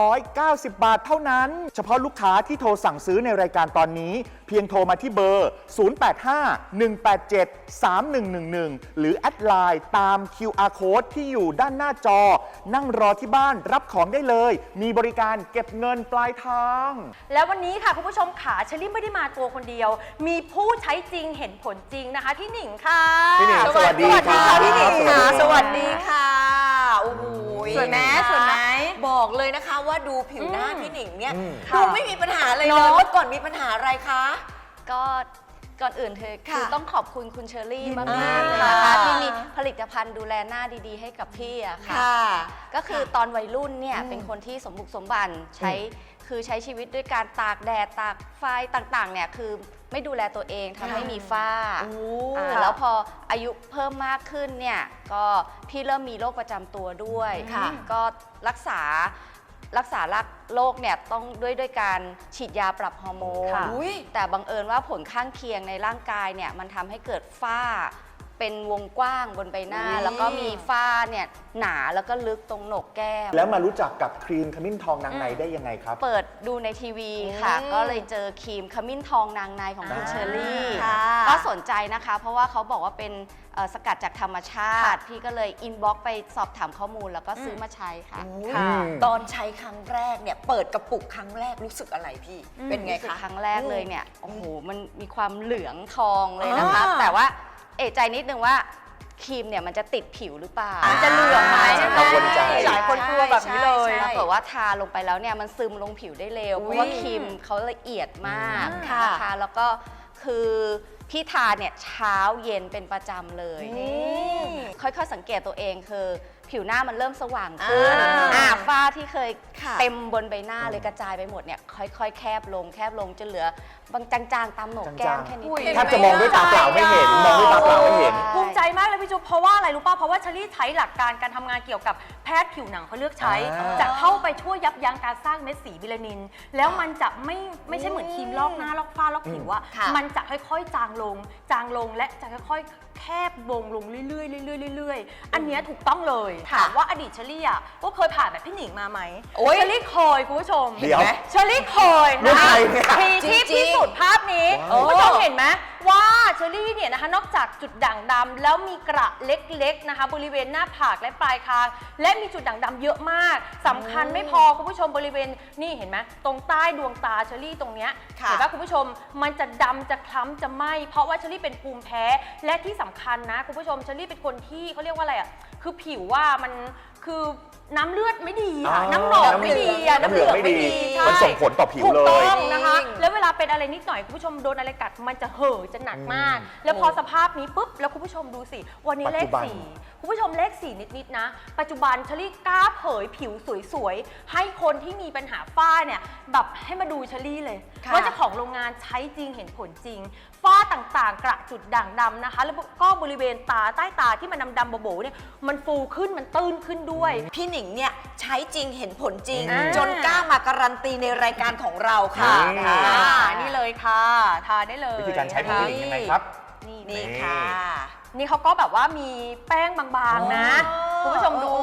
[SPEAKER 1] 990 บาทเท่านั้น เฉพาะลูกค้าที่โทรสั่งซื้อในรายการตอนนี้ เพียงโทรมาที่เบอร์ 085-187-3111 หรือแอดไลน์ตาม QR code ที่อยู่ด้านหน้าจอ นั่งรอที่บ้านรับของได้เลย มีบริการเก็บเงินปลายทาง
[SPEAKER 3] แล้ววันนี้ค่ะคุณผู้ชมขาเชลี่ไม่ได้มาตัวคนเดียว มีผู้ใช้จริงเห็นผลจริงนะคะที่หนิงค่ะ
[SPEAKER 1] พี่หนิงสวัสดี
[SPEAKER 2] สวัสดี
[SPEAKER 1] ครั
[SPEAKER 2] ค่ะ
[SPEAKER 1] บ
[SPEAKER 2] พี่หนิงค่ะ
[SPEAKER 1] ส
[SPEAKER 2] ส
[SPEAKER 1] วั
[SPEAKER 2] วั
[SPEAKER 1] ส
[SPEAKER 2] ส
[SPEAKER 1] ดี
[SPEAKER 2] ดีค่ะโอ้โห
[SPEAKER 3] สวยไหม
[SPEAKER 2] นะคะ
[SPEAKER 3] สวยไหม
[SPEAKER 2] บอกเลยนะคะว่าดูผิวหน้า
[SPEAKER 3] อืม
[SPEAKER 2] พี่หนิงเนี่ย
[SPEAKER 1] อืม
[SPEAKER 2] ดูไม่มีปัญหาเลย
[SPEAKER 3] เน
[SPEAKER 2] เล
[SPEAKER 3] อะ
[SPEAKER 2] ยเมื่อก่อนมีปัญหาอะไรคะ
[SPEAKER 6] ก็ก่อนอื่นเธอ
[SPEAKER 2] ค่ะ
[SPEAKER 6] คือต้องขอบคุณคุณเชอรี่
[SPEAKER 2] ยิน
[SPEAKER 6] มาก
[SPEAKER 2] ดี
[SPEAKER 6] ๆเลย
[SPEAKER 2] ค่ะ
[SPEAKER 6] นะคะที่มีผลิตภัณฑ์ดูแลหน้าดีๆ ให้กับพี่อะค่ะ
[SPEAKER 2] ค่ะ
[SPEAKER 6] ก็คือตอนวัยรุ่นเนี่ย
[SPEAKER 2] อืม
[SPEAKER 6] เป็นคนที่สมบุกสมบันใช้คือใช้ชีวิตด้วยการตากแดดตากไฟต่างๆเนี่ยคือ ไม่ดูแลตัวเองทำให้มีฝ้า
[SPEAKER 2] โอ้
[SPEAKER 6] อ่าแล้วพออายุเพิ่มมากขึ้นเนี่ยก็พี่เริ่มมีโรคประจำตัวด้วย
[SPEAKER 2] ค่ะ
[SPEAKER 6] ก็รักษารักษารักโรคเนี่ยต้องด้วยด้วยการฉีดยาปรับฮอร์โมน
[SPEAKER 3] ค่ะ
[SPEAKER 2] อุ๊ย
[SPEAKER 6] แต่บังเอิญว่าผลข้างเคียงในร่างกายเนี่ยมันทำให้เกิดฝ้า เป็นวงกว้างบนใบหน้า
[SPEAKER 2] อุ๊ย
[SPEAKER 6] แล้วก็มีฝ้าเนี่ยหนาแล้วก็ลึกตรงโหนกแก้ม
[SPEAKER 1] แล้วมารู้จักกับครีมขมิ้นทองนางในได้ยังไงครับ
[SPEAKER 6] เปิดดูในทีวีค่ะ
[SPEAKER 2] อืม
[SPEAKER 6] ก็เลยเจอครีมขมิ้นทองนางในของคุณ
[SPEAKER 1] อ่า
[SPEAKER 6] เชอรี่
[SPEAKER 2] ค่ะ
[SPEAKER 6] ก็สนใจนะคะ เพราะว่าเขาบอกว่าเป็นเอ่อสกัดจากธรรมชาติ พี่ก็เลยอินบ็อกไปสอบถามข้อมูลแล้วก็ซื้อมาใช้ค่ะ
[SPEAKER 2] โอ้ย
[SPEAKER 3] ค่ะ
[SPEAKER 2] ตอนใช้ครั้งแรกเนี่ย เปิดกระปุกครั้งแรกรู้สึกอะไรพี่ เป็นไง
[SPEAKER 6] รู้สึก
[SPEAKER 2] คะ
[SPEAKER 6] ครั้งแรกเลยเนี่ย โอ้โห มันมีความเหลืองทองเลยนะคะ
[SPEAKER 2] อ่า
[SPEAKER 6] แต่ว่า เอะใจนิดนึงว่าครีมเนี่ยมันจะติดผิวหรือเปล่า
[SPEAKER 2] อ่า
[SPEAKER 3] มันจะเหลืองไหมใช่ไหม
[SPEAKER 1] กังวลใจ
[SPEAKER 3] หลายคนกลัวแบบนี้เลย
[SPEAKER 2] ใช่
[SPEAKER 6] ปรากฏว่าทาลงไปแล้วเนี่ยมันซึมลงผิวได้เร็ว เพ
[SPEAKER 2] อุ๊ย
[SPEAKER 6] ราะว่าครีมเขาละเอียดมาก
[SPEAKER 2] ค่ะ
[SPEAKER 6] นะคะแล้วก็คือพี่ทาเนี่ยเช้าเย็นเป็นประจำเลย ค่อยๆสังเกตตัวเองคือ ผิวหน้ามันเริ่มสว่างขึ้น
[SPEAKER 2] อ่า
[SPEAKER 6] อ่าฝ้าที่เคย
[SPEAKER 2] ค่ะ
[SPEAKER 6] เต็มบนใบหน้าเลยกระจายไปหมดเนี่ยค่อยๆ แคบลงแคบลงจนเหลือบางจางๆ ตามโหนกแก้ม
[SPEAKER 1] จางๆ
[SPEAKER 6] แค่นี้
[SPEAKER 3] อุ้ย
[SPEAKER 6] เอง
[SPEAKER 1] แทบจะมองด้วยตาเปล่าไม่เห็น มองด้วยตาเปล่าไม่เห็น
[SPEAKER 3] ภูมิใจมากเลยพี่จุ๊บเพราะว่าอะไรรู้ป่ะเพราะว่าเชลี่ใช้หลักการการทำงานเกี่ยวกับแพทย์ผิวหนังเขาเลือกใช้
[SPEAKER 1] อ่า
[SPEAKER 3] จะเข้าไปช่วยยับยั้งการสร้างเม็ดสีบิลานิน แล้วมันจะไม่ไม่ใช่เหมือนครีมลอกหน้าลอกฝ้าลอกผิวอะ
[SPEAKER 2] ค่ะ
[SPEAKER 3] มันจะค่อยๆ จางลง จางลงและจะค่อยๆ แคบวงลงเรื่อยๆเรื่อยๆเรื่อยๆ อันเนี้ยถูกต้องเลย
[SPEAKER 2] ค่ะ
[SPEAKER 3] ถามว่าอดีตเชลี่อะก็เคยผ่านแบบพี่หนิงมาไหม
[SPEAKER 2] โอ๊ย
[SPEAKER 3] เชลี่เคยคุณผู้ชม
[SPEAKER 1] เดี๋ยว
[SPEAKER 3] เชอรี่เคย
[SPEAKER 1] เรื่อง
[SPEAKER 3] นะ
[SPEAKER 1] ใค
[SPEAKER 3] คะ
[SPEAKER 1] รเนี่ย
[SPEAKER 3] ทีที่
[SPEAKER 2] จริงๆ
[SPEAKER 3] พิสูจน์ภาพนี้
[SPEAKER 1] ว้าว
[SPEAKER 3] คุณผู้ชมเห็นไหมว่าเชอรี่เนี่ยนะคะนอกจากจุดด่างดำแล้วมีกระเล็กๆนะคะ บริเวณหน้าผากและปลายคาง และมีจุดด่างดำเยอะมากสำคัญไม่พอคุณผู้ชมบริเวณนี่เห็นไหมตรงใต้ดวงตาเชอรี่ตรงเนี้ย
[SPEAKER 2] ค่ะ
[SPEAKER 3] เห็นปะ คุณผู้ชมมันจะดำจะคล้ำจะไหมเพราะว่าเชอรี่เป็นภูมิแพ้และที่สำคัญนะคุณผู้ชมเชอรี่เป็นคนที่เขาเรียกว่าอะไรอะคือผิวว่ามันคือน้ำเลือดไม่ดีอะ
[SPEAKER 1] อ๋อ
[SPEAKER 3] น้ำหนองไม่ดีอะ
[SPEAKER 1] น้ำเหลืองไม่ดี
[SPEAKER 3] ใช่
[SPEAKER 1] มันส่งผลต่อผิว
[SPEAKER 3] ถูก
[SPEAKER 1] เล
[SPEAKER 3] ต้
[SPEAKER 1] ย
[SPEAKER 3] องนะคะ
[SPEAKER 2] จริง
[SPEAKER 3] แล้วเวลาเป็นอะไรนิดหน่อยคุณผู้ชมโดนอะไรกัดมันจะเห่อะจะหนักมาก แล้วพอสภาพนี้ปุ๊บแล้วคุณผู้ชมดูสิ วันนี้เล
[SPEAKER 1] ปั
[SPEAKER 3] ข
[SPEAKER 1] จจุบัน
[SPEAKER 3] สี่คุณผู้ชมเลขสี่นิดๆนะ ปัจจุบันเชลี่กล้าเผยผิวสวยๆ ให้คนที่มีปัญหาฝ้าเนี่ยแบบให้มาดูเชลี่เลย
[SPEAKER 2] ค่ะ
[SPEAKER 3] ว่าเจ้าของโรงงานใช้จริงเห็นผลจริง ฝ้าต่างๆ กระจุดด่างดำนะคะ แล้วก็บริเวณตาใต้ตาที่มันดำๆโบๆเนี่ยมันฟูขึ้นมันตื้นขึ้นด้วย
[SPEAKER 2] พี่หนิงเนี่ยใช้จริงเห็นผลจริง
[SPEAKER 3] อ่า
[SPEAKER 2] จนกล้ามาการันตีในรายการของเราค่ะ
[SPEAKER 1] นี่
[SPEAKER 3] อ่า
[SPEAKER 2] อ่า
[SPEAKER 3] นี่เลยค่ะทาได้เลย
[SPEAKER 1] วิธีการใช้ของ
[SPEAKER 3] นะคะ
[SPEAKER 1] ผู้หญิงยังไงครับ
[SPEAKER 3] นี่
[SPEAKER 2] นี่
[SPEAKER 3] นี่
[SPEAKER 2] ค่ะ
[SPEAKER 3] นี่เขาก็แบบว่ามีแป้งบางๆนะ
[SPEAKER 2] โอ้
[SPEAKER 3] คุณผู้ชมดู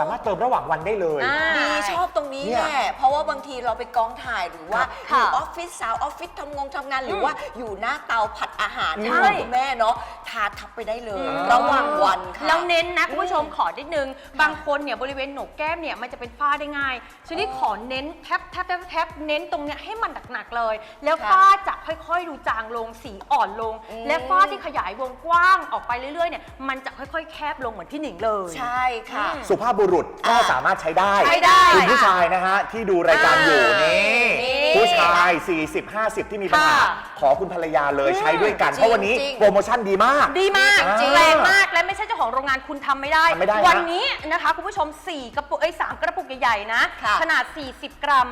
[SPEAKER 1] สามารถเติมระหว่างวันได้เลย
[SPEAKER 3] อ่า
[SPEAKER 2] ดีชอบตรงนี้
[SPEAKER 1] เนี่
[SPEAKER 2] แห
[SPEAKER 1] ย
[SPEAKER 2] ละเพราะว่าบางทีเราไปกองถ่ายหรือว่าอ
[SPEAKER 3] ค่ะ
[SPEAKER 2] ยู่ออฟฟิศสาวออฟฟิศทำงงทำงานหรือว่าอยู่หน้าเตาผัดอาหาร
[SPEAKER 3] ใช่
[SPEAKER 2] ที่คุณแม่เนาะทาทับไปได้เลย ระหว่างวันค่ะ
[SPEAKER 3] แล้วเน้นนะคุณผู้ชมขอนิดนึง บางคนเนี่ยบริเวณโหนกแก้มเนี่ยมันจะเป็นฝ้าได้ง่ายชนิดขอเน้นแทบแทบแทบแทบเน้นตรงเนี้ยให้มันหนักๆเลย แล้ว
[SPEAKER 2] ค่ะ
[SPEAKER 3] ฝ้าจะค่อยๆดูจางลงสีอ่อนลง
[SPEAKER 2] อืม
[SPEAKER 3] และฝ้าที่ขยายวงกว้างออกไปเรื่อยๆเนี่ยมันจะค่อยๆ แคบลงเหมือนพี่หนิงเลย
[SPEAKER 2] ใช่ค่ะ
[SPEAKER 3] อืม
[SPEAKER 1] สุภาพบุรุษก็
[SPEAKER 2] อ่า
[SPEAKER 1] สามารถใช้ได้
[SPEAKER 3] ใช้ได้
[SPEAKER 1] คุณผู้ชายนะฮะที่ดูรายการอยู่
[SPEAKER 2] อ่า
[SPEAKER 1] นี่
[SPEAKER 2] นี่
[SPEAKER 1] ผู้ชาย 40 50 ที่มีปัญหา
[SPEAKER 3] ค่ะ
[SPEAKER 1] ขอคุณภรรยาเลยใช้ด้วยกัน
[SPEAKER 2] จริง
[SPEAKER 1] เพราะวันนี้
[SPEAKER 2] จริง
[SPEAKER 1] โปรโมชั่นดีมาก
[SPEAKER 3] ดีมาก
[SPEAKER 1] อ่า
[SPEAKER 3] แรงมากและไม่ใช่เจ้าของโรงงานคุณทำไม่ได้
[SPEAKER 1] ทำไม่ได้นะ
[SPEAKER 3] วันนี้นะคะ คุณผู้ชม 4 กระปุกเอ้ยสามกระปุกใหญ่ ๆ นะ
[SPEAKER 2] ค่ะ
[SPEAKER 3] ขนาด 40 กรัม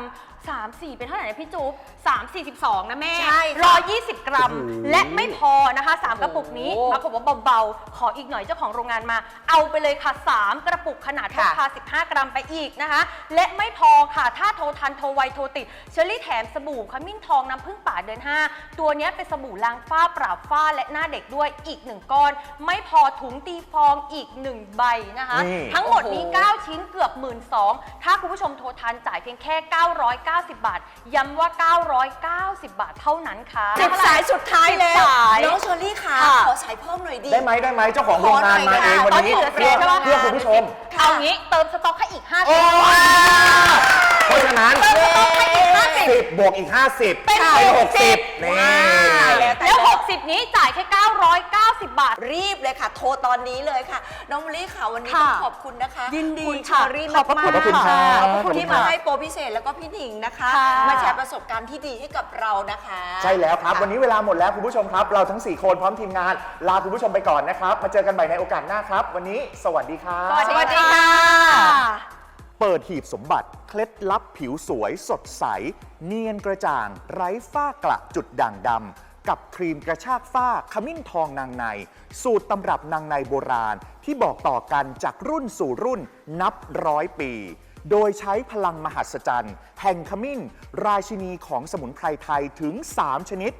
[SPEAKER 3] 3 4 เป็นเท่าไหร่นะพี่จุ๊บ3 42 นะแม่
[SPEAKER 2] ใช่ค่ะ
[SPEAKER 3] ร้อยยี่สิบกรัม
[SPEAKER 1] โอ้โห
[SPEAKER 3] และไม่พอนะคะ 3 กระปุกนี้
[SPEAKER 2] โอ้โห
[SPEAKER 3] ปรากฏว่าเบาๆ ขออีกหน่อยเจ้าของโรงงานมา เอาไปเลยค่ะ 3 กระปุกขนาดพก
[SPEAKER 2] ค่ะ
[SPEAKER 3] พา 15 กรัมไปอีกนะคะ และไม่พอค่ะ ถ้าโทรทันโทรไวโทรติด เชอรี่แถมสบู่ขมิ้นทองน้ำผึ้งป่าเดือน 5 ตัวเนี้ยเป็นสบู่ล้างฝ้าปราบฝ้าและหน้าเด็กด้วยอีก 1 ก้อน ไม่พอถุงตีฟองอีก 1 ใบนะคะ
[SPEAKER 1] นี่
[SPEAKER 3] ทั้งหมดนี้
[SPEAKER 2] โอ้โห
[SPEAKER 3] 9ชิ้นเกือบ 1 2ื่นถ้าคุณผู้ชมโทรทันจ่ายเพียงแค่990 บาท ย้ำว่า 990 บาทเท่านั้นค่ะ
[SPEAKER 2] สิบสายสุดท้ายแล้ว
[SPEAKER 3] สิบสาย
[SPEAKER 2] น้องเชอรี่ค่ะ
[SPEAKER 3] ค่ะ
[SPEAKER 2] ขอสายเพิ่มหน่อยดิ
[SPEAKER 1] ได้ไหมได้ไหมเจ้าของโรงงานมาเองวันนี้
[SPEAKER 3] ขอหน่อย
[SPEAKER 1] เพื่อ
[SPEAKER 3] ได้ไหม
[SPEAKER 1] เพื่อคุณผู้ชม
[SPEAKER 2] ค่ะ
[SPEAKER 3] เอางี้เติมสต็อกให้อีก 50
[SPEAKER 1] โอ้ เพราะฉะนั้น
[SPEAKER 3] เติมสต๊อกให้อีก50
[SPEAKER 1] สิบบวกอีก 50
[SPEAKER 3] เป็น
[SPEAKER 1] หกสิบ
[SPEAKER 3] 60
[SPEAKER 1] นี่
[SPEAKER 2] ว้าวแล้ว
[SPEAKER 3] แล้ว 60 นี้จ่ายแค่ 990 บาท
[SPEAKER 2] รีบเลยค่ะ โทรตอนนี้เลยค่ะ น้องมะลิค่ะ วันนี้
[SPEAKER 3] ค่ะ
[SPEAKER 2] ต้องขอบคุณนะคะ
[SPEAKER 3] ยินดี
[SPEAKER 2] คุณเช
[SPEAKER 3] ค่ะ
[SPEAKER 2] อรี่
[SPEAKER 3] ขอบพระ
[SPEAKER 2] มาก
[SPEAKER 3] คุณ
[SPEAKER 2] ๆ
[SPEAKER 1] ขอบคุณครับ
[SPEAKER 2] ขอบพระคุณ
[SPEAKER 1] ขอบคุณ
[SPEAKER 2] ที่
[SPEAKER 1] ครั
[SPEAKER 2] มา
[SPEAKER 1] บ
[SPEAKER 2] ให้โปรพิเศษแล้วก็พี่หนิงนะคะ
[SPEAKER 3] ค่ะ
[SPEAKER 2] มาแชร์ประสบการณ์ที่ดีให้กับเรานะคะ
[SPEAKER 1] ใช่แล้วครับ วันนี้เวลาหมดแล้วคุณผู้ชมครับ เราทั้ง 4 คนพร้อมทีมงาน ลาคุณผู้ชมไปก่อนนะครับ มาเจอกันใหม่ในโอกาสหน้าครับ วันนี้ สวัสดีครับ
[SPEAKER 3] สวัสดีค่ะ
[SPEAKER 1] เปิดหีบสมบัติ เคล็ดลับผิวสวยสดใส เนียนกระจ่าง ไร้ฝ้ากระจุดด่างดำ กับครีมกระชากฝ้าขมิ้นทองนางใน สูตรตำรับนางในโบราณ ที่บอกต่อกันจากรุ่นสู่รุ่นนับร้อยปี โดยใช้พลังมหัศจรรย์ แห่งขมิ้น ราชินีของสมุนไพรไทยถึง 3 ชนิด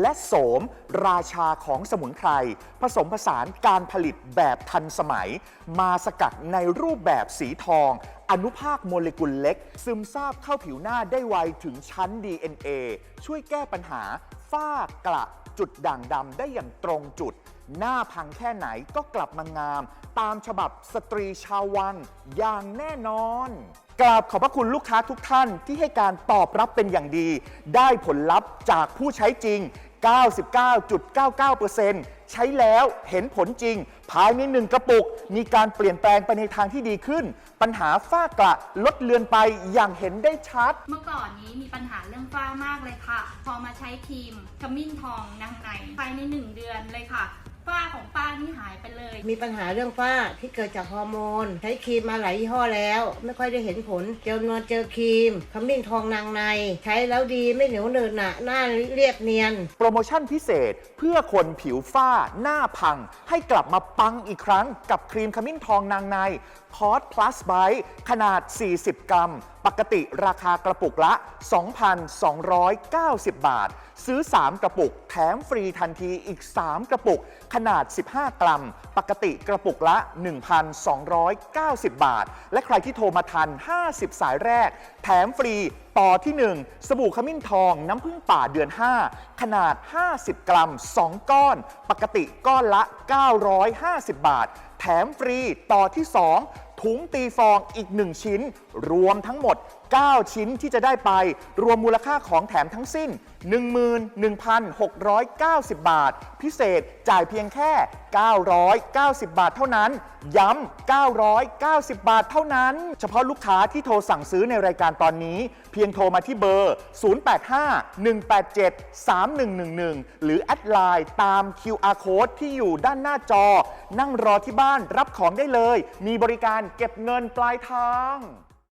[SPEAKER 1] และโสม ราชาของสมุนไพร ผสมผสานการผลิตแบบทันสมัย มาสกัดในรูปแบบสีทอง อนุภาคโมเลกุลเล็ก ซึมซาบเข้าผิวหน้าได้ไวถึงชั้น DNA ช่วยแก้ปัญหา ฝ้ากระจุดด่างดำได้อย่างตรงจุด หน้าพังแค่ไหนก็กลับมางาม ตามฉบับสตรีชาววังอย่างแน่นอน กราบขอบพระคุณลูกค้าทุกท่านที่ให้การตอบรับเป็นอย่างดี ได้ผลลัพธ์จากผู้ใช้จริง 99.99% ใช้แล้วเห็นผลจริง ภายในหนึ่งกระปุก มีการเปลี่ยนแปลงไปในทางที่ดีขึ้น ปัญหาฝ้ากระลดเลือนไปอย่างเห็นได้ชัด
[SPEAKER 7] เมื่อก่อนนี้มีปัญหาเรื่องฝ้ามากเลยค่ะ พอมาใช้ครีมขมิ้นทองนางในภายในหนึ่งเดือนเลยค่ะ ฝ้าของป้านี่หายไปเลย
[SPEAKER 8] มีปัญหาเรื่องฝ้าที่เกิดจากฮอร์โมน ใช้ครีมมาหลายยี่ห้อแล้ว ไม่ค่อยได้เห็นผล เจอนวลเจอครีมขมิ้นทองนางใน ใช้แล้วดีไม่เหนียวเหนอะหนะหน้าเรียบเนียน
[SPEAKER 1] โปรโมชั่นพิเศษเพื่อคนผิวฝ้าหน้าพัง ให้กลับมาปังอีกครั้งกับครีมขมิ้นทองนางในพอ s พลัสไบขนาด 40 กรัม ปกติราคากระปุกละ 2,290 บาท ซื้อ 3 กระปุก แถมฟรีทันทีอีก 3 กระปุก ขนาด 15 กรัม ปกติกระปุกละ 1,290 บาท และใครที่โทรมาทัน 50 สายแรก แถมฟรีต่อที่ 1 สบู่ขมิ้นทองน้ำผึ้งป่าเดือน 5 ขนาด 50 กรัม 2 ก้อน ปกติก้อนละ 950 บาท แถมฟรีต่อที่ 2 ถุงตีฟองอีก 1 ชิ้น รวมทั้งหมด 9 ชิ้นที่จะได้ไป รวมมูลค่าของแถมทั้งสิ้น 11,690 บาท พิเศษจ่ายเพียงแค่ 990 บาทเท่านั้น ย้ำ 990 บาทเท่านั้น เฉพาะลูกค้าที่โทรสั่งซื้อในรายการตอนนี้ เพียงโทรมาที่เบอร์ 085-187-3111 หรือแอดไลน์ตาม QR code ที่อยู่ด้านหน้าจอ นั่งรอที่บ้านรับของได้เลย มีบริการเก็บเงินปลายทาง